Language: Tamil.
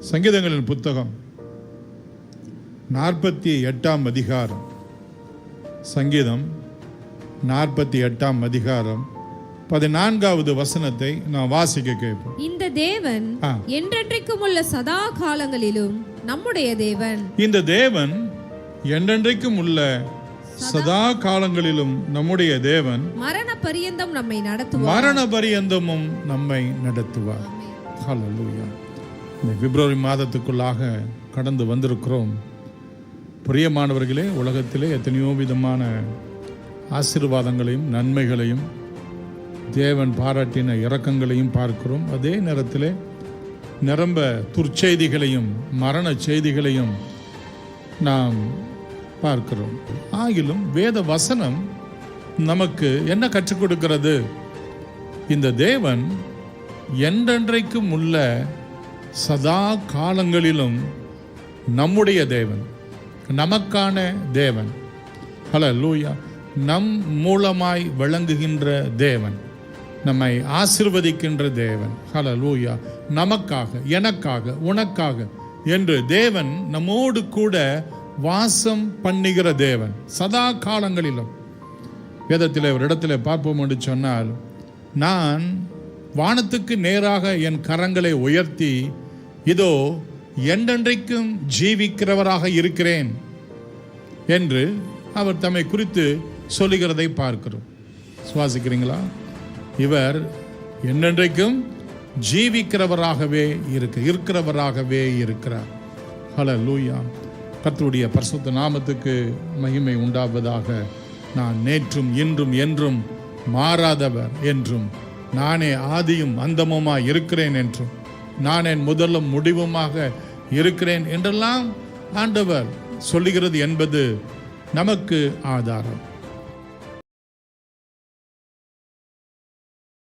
சங்கீதங்களின் புத்தகம் நாற்பத்தி எட்டாம் அதிகாரம். சங்கீதம் நாற்பத்தி எட்டாம் அதிகாரம். பதினான்காவது வசனத்தை நான் வாசிக்க கேட்போம். இந்த தேவன். என்றென்றைக்கும் உள்ள சதா காலங்களிலும் நம்முடைய தேவன். இந்த தேவன் என்றென்றைக்கும் உள்ள சதா காலங்களிலும் நம்முடைய தேவன் மரண பரியந்தம் நம்மை நடத்துவார். மரண பரியந்தமும் நம்மை நடத்துவார். ஹalleluya. இந்த பிப்ரவரி மாதத்துக்குள்ளாக கடந்து வந்திருக்கிறோம். பிரியமானவர்களே உலகத்திலே எத்தனையோ விதமான ஆசீர்வாதங்களையும் நன்மைகளையும் தேவன் பாராட்டின இரக்கங்களையும் பார்க்கிறோம். அதே நேரத்தில் நிரம்ப துர்ச்செய்திகளையும் மரண செய்திகளையும் நாம் பார்க்கிறோம். ஆகிலும் வேத வசனம் நமக்கு என்ன கற்றுக் கொடுக்கிறது? இந்த தேவன் என்றென்றைக்கும் உள்ள சதா காலங்களிலும் நம்முடைய தேவன் நமக்கான தேவன். ஹலோ லூயா நம் மூலமாய் விளங்குகின்ற தேவன் நம்மை ஆசிர்வதிக்கின்ற தேவன். ஹல லூயா நமக்காக எனக்காக உனக்காக என்று தேவன் நம்மோடு கூட வாசம் பண்ணுகிற தேவன். சதா காலங்களிலும். வேதத்தில் ஒரு இடத்துல பார்ப்போம் என்று சொன்னால் நான் வானத்துக்கு நேராக என் கரங்களை உயர்த்தி இதோ என்றென்றைக்கும் ஜீவிக்கிறவராக இருக்கிறேன் என்று அவர் தம்மை குறித்து சொல்லுகிறதை பார்க்கிறோம். சுவாசிக்கிறீங்களா? இவர் என்றென்றைக்கும் ஜீவிக்கிறவராகவே இருக்க இருக்கிறவராகவே இருக்கிறார். ஹல லூயா கத்தருடைய பரிசுத்த நாமத்துக்கு மகிமை உண்டாவதாக நான் நேற்றும் இன்றும் என்றும் மாறாதவர் என்றும் நானே ஆதியும் அந்தமுமாய் இருக்கிறேன் என்றும் நான் என் முதலும் முடிவுமாக இருக்கிறேன் என்றெல்லாம் ஆண்டவர் சொல்லுகிறது என்பது நமக்கு ஆதாரம்.